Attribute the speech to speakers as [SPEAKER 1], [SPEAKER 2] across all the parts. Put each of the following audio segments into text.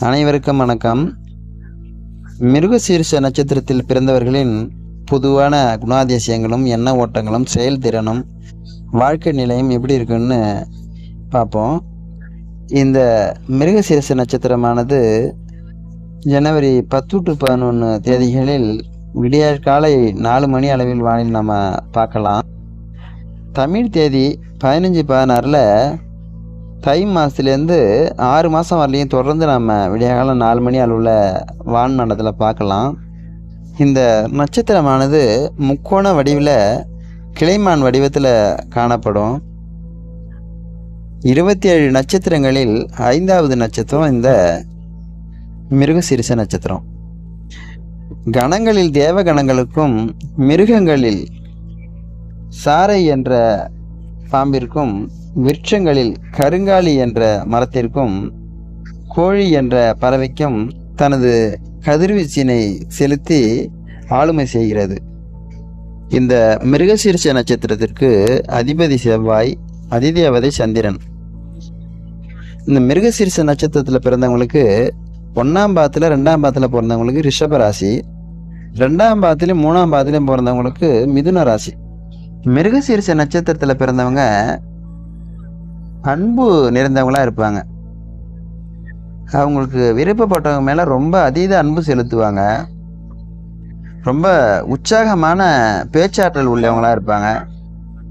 [SPEAKER 1] அனைவருக்கும் வணக்கம். மிருகசீர்ஷ நட்சத்திரத்தில் பிறந்தவர்களின் பொதுவான குணாதிசயங்களும் எண்ண ஓட்டங்களும் செயல்திறனும் வாழ்க்கை நிலையும் எப்படி இருக்குன்னு பார்ப்போம். இந்த மிருகசீர்ஷ நட்சத்திரமானது ஜனவரி பத்து டு பதினொன்று தேதிகளில் விடியற் காலை நாலு மணி அளவில் வானில் நம்ம பார்க்கலாம். தமிழ் தேதி பதினஞ்சு பதினாறில் தை மாதத்துலேருந்து ஆறு மாதம் வரலையும் தொடர்ந்து நம்ம விடியகாலம் நாலு மணி அளவில் வான்மண்டலத்தில் பார்க்கலாம். இந்த நட்சத்திரமானது முக்கோண வடிவில் கிளைமான் வடிவத்தில் காணப்படும். இருபத்தி ஏழு நட்சத்திரங்களில் ஐந்தாவது நட்சத்திரம் இந்த மிருகசீரிச நட்சத்திரம். கணங்களில் தேவ கணங்களுக்கும் மிருகங்களில் சாரை என்ற பாம்பிற்கும் விருட்சங்களில் கருங்காலி என்ற மரத்திற்கும் கோழி என்ற பறவைக்கும் தனது கதிர்வீச்சினை செலுத்தி ஆளுமை செய்கிறது. இந்த மிருகசீர்ஷ நட்சத்திரத்திற்கு அதிபதி செவ்வாய் அதிதேவதை சந்திரன். இந்த மிருகசீர்ஷ நட்சத்திரத்தில் பிறந்தவங்களுக்கு ஒன்றாம் பாத்தில் ரெண்டாம் பாத்தில் பிறந்தவங்களுக்கு ரிஷப ராசி. ரெண்டாம் பாத்திலையும் மூணாம் பாத்திலையும் பிறந்தவங்களுக்கு மிதுன ராசி. மிருகசீரிச நட்சத்திரத்தில் பிறந்தவங்க அன்பு நிறைந்தவங்களாக இருப்பாங்க. அவங்களுக்கு விருப்பப்பட்டவங்க மேலே ரொம்ப அதீத அன்பு செலுத்துவாங்க. ரொம்ப உற்சாகமான பேச்சாற்றல் உள்ளவங்களாக இருப்பாங்க.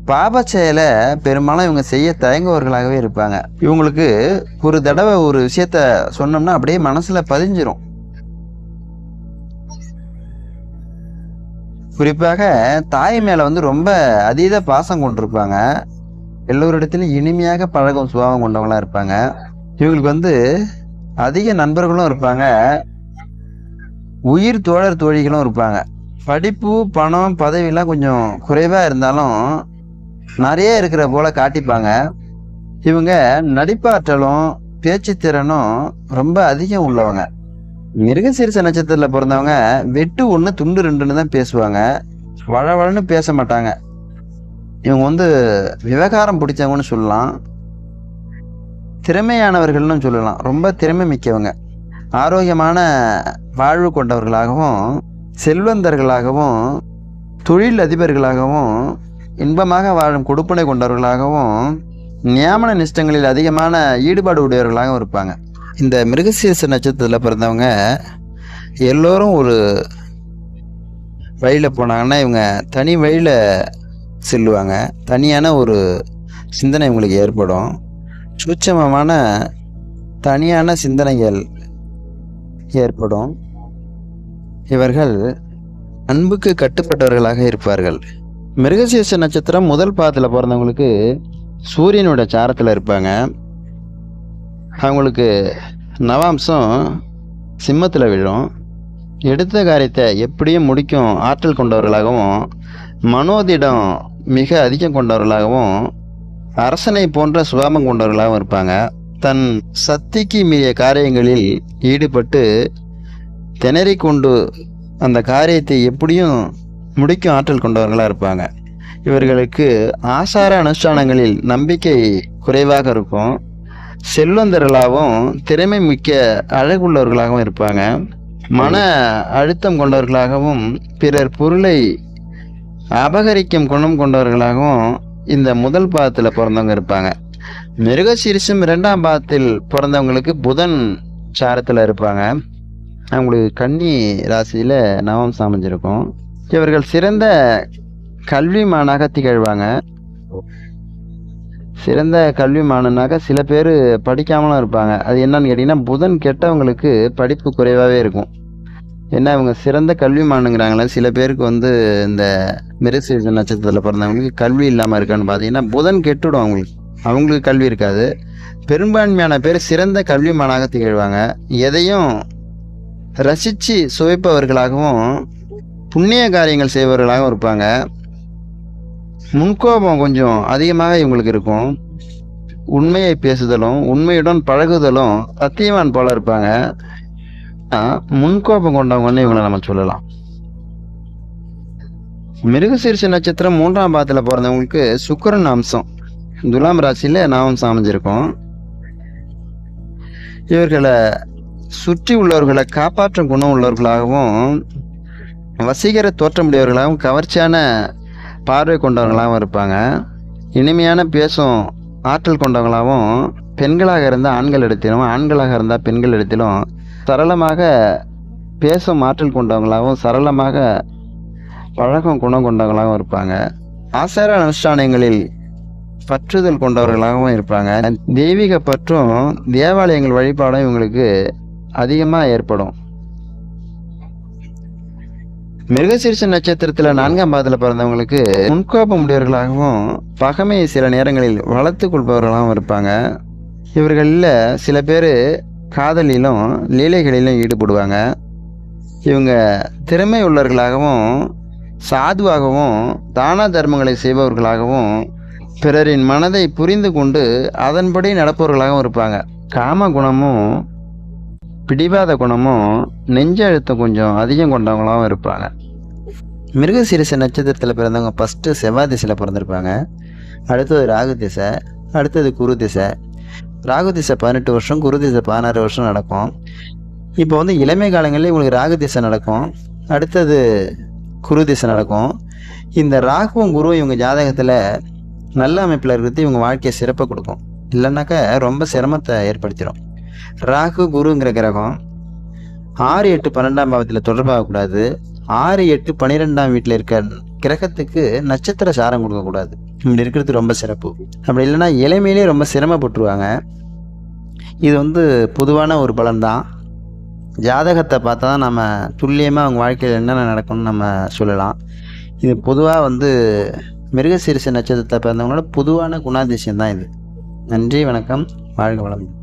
[SPEAKER 1] பாப செயலை பெரும்பாலும் இவங்க செய்ய தயங்குவர்களாகவே இருப்பாங்க. இவங்களுக்கு ஒரு தடவை ஒரு விஷயத்த சொன்னோம்னா அப்படியே மனசில் பதிஞ்சிரும். குறிப்பாக தாய் மேலே வந்து ரொம்ப அதீத பாசம் கொண்டிருப்பாங்க. எல்லோரிடத்திலும் இனிமையாக பழகும் சுபாவம் கொண்டவங்களாம் இருப்பாங்க. இவங்களுக்கு வந்து அதிக நண்பர்களும் இருப்பாங்க. உயிர் தோழர் தோழிகளும் இருப்பாங்க. படிப்பு பணம் பதவியெல்லாம் கொஞ்சம் குறைவாக இருந்தாலும் நிறைய இருக்கிற போல காட்டிப்பாங்க. இவங்க நடிப்பாற்றலும் பேச்சு திறனும் ரொம்ப அதிகம் உள்ளவங்க. மிருகசீரிச நட்சத்திரத்தில் பிறந்தவங்க வெட்டு ஒன்று துண்டு ரெண்டுன்னு தான் பேசுவாங்க. வளவளன்னு பேச மாட்டாங்க. இவங்க வந்து விவகாரம் பிடிச்சவங்கன்னு சொல்லலாம். திறமையானவர்கள்னு சொல்லலாம். ரொம்ப திறமை மிக்கவங்க. ஆரோக்கியமான வாழ்வு கொண்டவர்களாகவும் செல்வந்தர்களாகவும் தொழில் அதிபர்களாகவும் இன்பமாக வாழும் கொடுப்பனை கொண்டவர்களாகவும் நியமன நிஷ்டங்களில் அதிகமான ஈடுபாடு உடையவர்களாகவும் இருப்பாங்க. இந்த மிருகசீரிச நட்சத்திரத்தில் பிறந்தவங்க எல்லோரும் ஒரு வழியில் போனாங்கன்னா இவங்க தனி வழியில் செல்லுவாங்க. தனியான ஒரு சிந்தனை இவங்களுக்கு ஏற்படும். சூட்சமமான தனியான சிந்தனைகள் ஏற்படும். இவர்கள் அன்புக்கு கட்டுப்பட்டவர்களாக இருப்பார்கள். மிருகசீர்ஷ நட்சத்திரம் முதல் பாதத்தில் பிறந்தவங்களுக்கு சூரியனோட சாரத்தில் இருப்பாங்க. அவங்களுக்கு நவாம்சம் சிம்மத்தில் விழும். எடுத்த காரியத்தை எப்படியும் முடிக்கும் ஆற்றல் கொண்டவர்களாகவும் மனோதிடம் மிக அதிகம் கொண்டவர்களாகவும் அரசனை போன்ற சுபாவம் கொண்டவர்களாகவும் இருப்பாங்க. தன் சக்திக்கு மீறிய காரியங்களில் ஈடுபட்டு திணறி கொண்டு அந்த காரியத்தை எப்படியும் முடிக்கும் ஆற்றல் கொண்டவர்களாக இருப்பாங்க. இவர்களுக்கு ஆசார அனுஷ்டானங்களில் நம்பிக்கை குறைவாக இருக்கும். செல்வந்தர்களாகவும் திறமை மிக்க அழகுள்ளவர்களாகவும் இருப்பாங்க. மன அழுத்தம் கொண்டவர்களாகவும் பிறர் பொருளை அபகரிக்கும் குணம் கொண்டவர்களாகவும் இந்த முதல் பாதத்தில் பிறந்தவங்க இருப்பாங்க. மிருகசீரிசம் இரண்டாம் பாதத்தில் பிறந்தவங்களுக்கு புதன் சாரத்தில் இருப்பாங்க. அவங்களுக்கு கன்னி ராசியில் நவம் சாமிஞ்சிருக்கும் இவர்கள் சிறந்த கல்விமானாக திகழ்வாங்க. சிறந்த கல்விமானனாக சில பேர் படிக்காமலும் இருப்பாங்க. அது என்னன்னு கேட்டிங்கன்னா புதன் கெட்டவங்களுக்கு படிப்பு குறைவாகவே இருக்கும். ஏன்னா இவங்க சிறந்த கல்விமானுங்கிறாங்களே சில பேருக்கு வந்து இந்த மிருசீச நட்சத்திரத்தில் பிறந்தவங்களுக்கு கல்வி இல்லாமல் இருக்கான்னு பார்த்தீங்கன்னா புதன் கெட்டுடும் அவங்களுக்கு. அவங்களுக்கு கல்வி இருக்காது. பெரும்பான்மையான பேர் சிறந்த கல்விமானாக திகழ்வாங்க. எதையும் ரசித்து சுவைப்பவர்களாகவும் புண்ணிய காரியங்கள் செய்பவர்களாகவும் இருப்பாங்க. முன்கோபம் கொஞ்சம் அதிகமாக இவங்களுக்கு இருக்கும். உண்மையை பேசுதலும் உண்மையுடன் பழகுதலும் சத்தியவான் போல இருப்பாங்க. முன்கோபம் கொண்டவங்கன்னு இவங்களை நம்ம சொல்லலாம். மிருகசீர்ஷ நட்சத்திரம் மூன்றாம் பாதத்தில் பிறந்தவங்களுக்கு சுக்கரன் அம்சம். துலாம் ராசியில் நாமம் சாமிஞ்சிருக்கோம். இவர்களை சுற்றி உள்ளவர்களை காப்பாற்றும் குணம் உள்ளவர்களாகவும் வசீகர தோற்றமுடையவர்களாகவும் கவர்ச்சியான பார்வை கொண்டவர்களாகவும் இருப்பாங்க. இனிமையான பேசும் ஆற்றல் கொண்டவங்களாகவும் பெண்களாக இருந்தால் ஆண்கள் இடத்திலும் ஆண்களாக இருந்தால் பெண்கள் இடத்திலும் சரளமாக பேசும் ஆற்றல் கொண்டவங்களாகவும் சரளமாக பழக்கம் குணம் கொண்டவங்களாகவும் இருப்பாங்க. ஆசார அனுஷ்டானங்களில் பற்றுதல் கொண்டவர்களாகவும் இருப்பாங்க. தெய்வீக பற்றும் தேவாலயங்கள் வழிபாடும் இவங்களுக்கு அதிகமாக ஏற்படும். மிருகசீரிஷ நட்சத்திரத்தில் நான்காம் பாதத்தில் பிறந்தவங்களுக்கு முன்கோபம் உடையவர்களாகவும் பகமையை சில நேரங்களில் வளர்த்து கொள்பவர்களாகவும் இருப்பாங்க. இவர்களில் சில பேர் காதலிலும் லீலைகளிலும் ஈடுபடுவாங்க. இவங்க திறமை உள்ளவர்களாகவும் சாதுவாகவும் தான தர்மங்களை செய்பவர்களாகவும் பிறரின் மனதை புரிந்து கொண்டு அதன்படி நடப்பவர்களாகவும் இருப்பாங்க. காம குணமும் பிடிவாத குணமும் நெஞ்ச அழுத்தம் கொஞ்சம் அதிகம் கொண்டவங்களாகவும் இருப்பாங்க. மிருகசீரிச நட்சத்திரத்தில் பிறந்தவங்க ஃபஸ்ட்டு செவ்வாய் திசையில் பிறந்திருப்பாங்க. அடுத்தது ராகு திசை அடுத்தது குரு திசை ராகு திசை பதினெட்டு வருஷம் குரு திசை பதினாறு வருஷம் நடக்கும். இப்போ வந்து இளமை காலங்களில் இவங்களுக்கு ராகு திசை நடக்கும். அடுத்தது குரு திசை நடக்கும். இந்த ராகுவும் குருவும் இவங்க ஜாதகத்தில் நல்ல அமைப்பில் இருக்கிறது இவங்க வாழ்க்கையை சிறப்பை கொடுக்கும். இல்லைன்னாக்கா ரொம்ப சிரமத்தை ஏற்படுத்திடும். ராகு குருங்கிற கிரகம் ஆறு எட்டு பன்னெண்டாம் பாவத்தில் தொடர்பாகக்கூடாது. ஆறு எட்டு பன்னிரெண்டாம் வீட்டில் இருக்க கிரகத்துக்கு நட்சத்திர சாரம் கொடுக்கக்கூடாது. இப்படி இருக்கிறது ரொம்ப சிறப்பு. அப்படி இல்லைன்னா இளமையிலே ரொம்ப சிரமப்பட்டுருவாங்க. இது வந்து பொதுவான ஒரு பலன்தான். ஜாதகத்தை பார்த்தா தான் நம்ம துல்லியமாக அவங்க வாழ்க்கையில் என்னென்ன நடக்கும்னு நம்ம சொல்லலாம். இது பொதுவாக வந்து மிருகசீரிச நட்சத்திரத்தை பிறந்தவங்களோட பொதுவான குணாதிசயம் தான் இது. நன்றி வணக்கம் வாழ்க வளம்